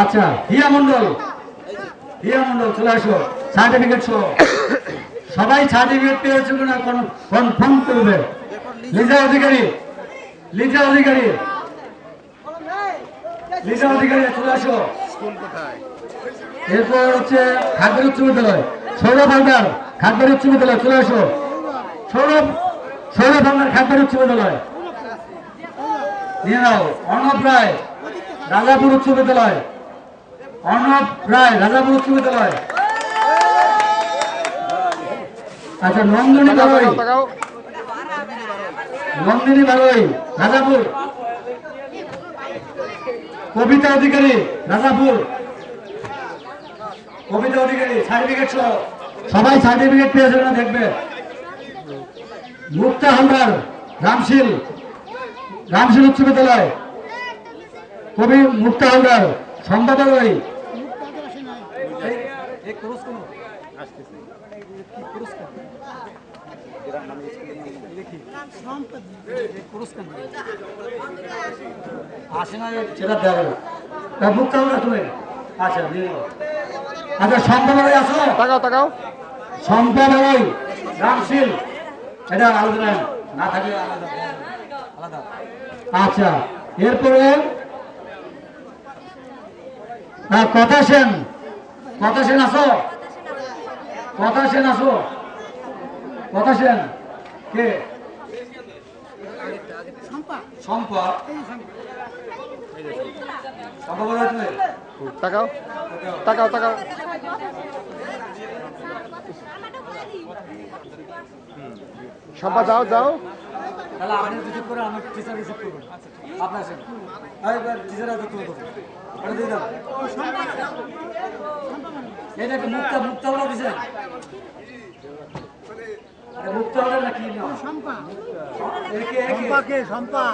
আচ্ছা মন্ডল মন্ডল চলে সবাই সার্টিফিকেট পেয়েছে কিনা কনফার্ম করবে। লিজা অধিকারী লিজা অধিকারী। লিজা অধিকারী, চলে আসো। এরপর হচ্ছে খাদ্য উচ্চ বিদ্যালয়। সৌরভ হালদার, খাদ্য উচ্চ বিদ্যালয়, চলে আসো। সৌরভ সৌরভ হালদার খাদ্য উচ্চ বিদ্যালয় নিয়ে নাও, অর্ণব রায়, রাজাপুর উচ্চ বিদ্যালয় অর্ণব রায়, রাজাপুর উচ্চ বিদ্যালয় আচ্ছা নন্দিনী বারোই নন্দিনী বারোই রাজাপুর। কবিতা অধিকারী, রাজাপুর। কবিতা অধিকারী সার্টিফিকেট সহ। সবাই সার্টিফিকেট পেয়েছে না দেখবে। মুক্তা হালদার রামশীল রামশীল উচ্চ বিদ্যালয়। কবি মুক্তা হালদার সম্পাদক আসে না সেটা দেবে না মুক্তা হালদার তুমি? আচ্ছা। আচ্ছা সম্পাদক আসো। তাকাও তাকাও। সম্পাদক রামশীল। এটা আলাদা না থাকলে আলাদা। আলাদা আচ্ছা এরপরে কথা সেন কথা সেন আসো। কথা সেন আসো। কথা সেন কে? সম্পা সম্পা তাকাও। তাকাও তাকাও। সম্পা যাও যাও। তাহলে আপনি রিসিভ করে আমার টিচার রিসিভ করবেন। আপনার আসেন। এবার টিচার আছে তুলে দেবো ওটা দিয়ে দাও। এটা কি মুক্তা মুক্তা হলো দিছেন এটা মুক্তা হলো নাকি সম্পা সম্পা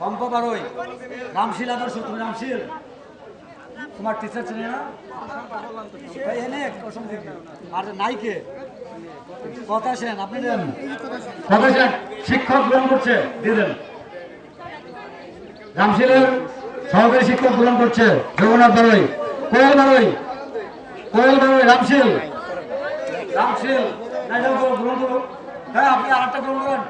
সম্পা বারোই। রামশীল আদর্শ তুমি রামশীল? তোমার টিচার ছিল না? আর নাই কে কথা সেন আপনি দেন। কথা সেন শিক্ষক গ্রহণ করছে দিয়ে দেন। রামশীলের সহকারী শিক্ষক গ্রহণ করছে জগন্নাথ বারোই কোয়েল বারোই কোয়েল বারোই রামশীল রামশীল গ্রহণ করুন। হ্যাঁ আপনি একটা গ্রহণ করেন।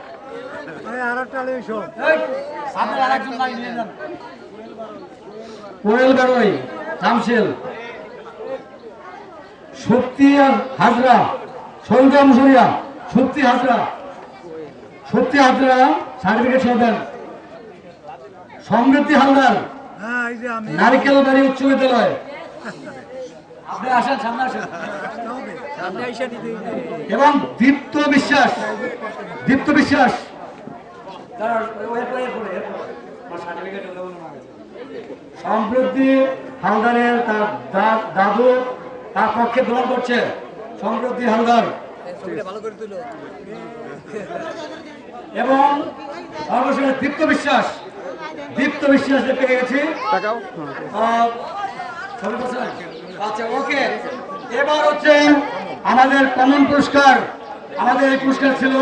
কোয়েল বারোই রামশীল শক্তি আর হাজরা সৌজা মুসুরিয়া সত্যি হাজরা। সত্যি হাজরা সার্টিফিকেট সহ দেন সমৃদ্ধি হালদার নারিকেল বাড়ি উচ্চ বিদ্যালয়। আপনি আসেন সামনে আসেন। এবং দীপ্ত বিশ্বাস দীপ্ত বিশ্বাস। সম্প্রতি হালদারের তার দাদু তার পক্ষে গ্রহণ করছে। সম্প্রতি হালদার এবং সর্বশেষ দীপ্ত বিশ্বাস। দীপ্ত বিশ্বাস পেয়ে গেছি? আচ্ছা ওকে। এবার হচ্ছে আমাদের কমন পুরস্কার। আমাদের এই পুরস্কার ছিল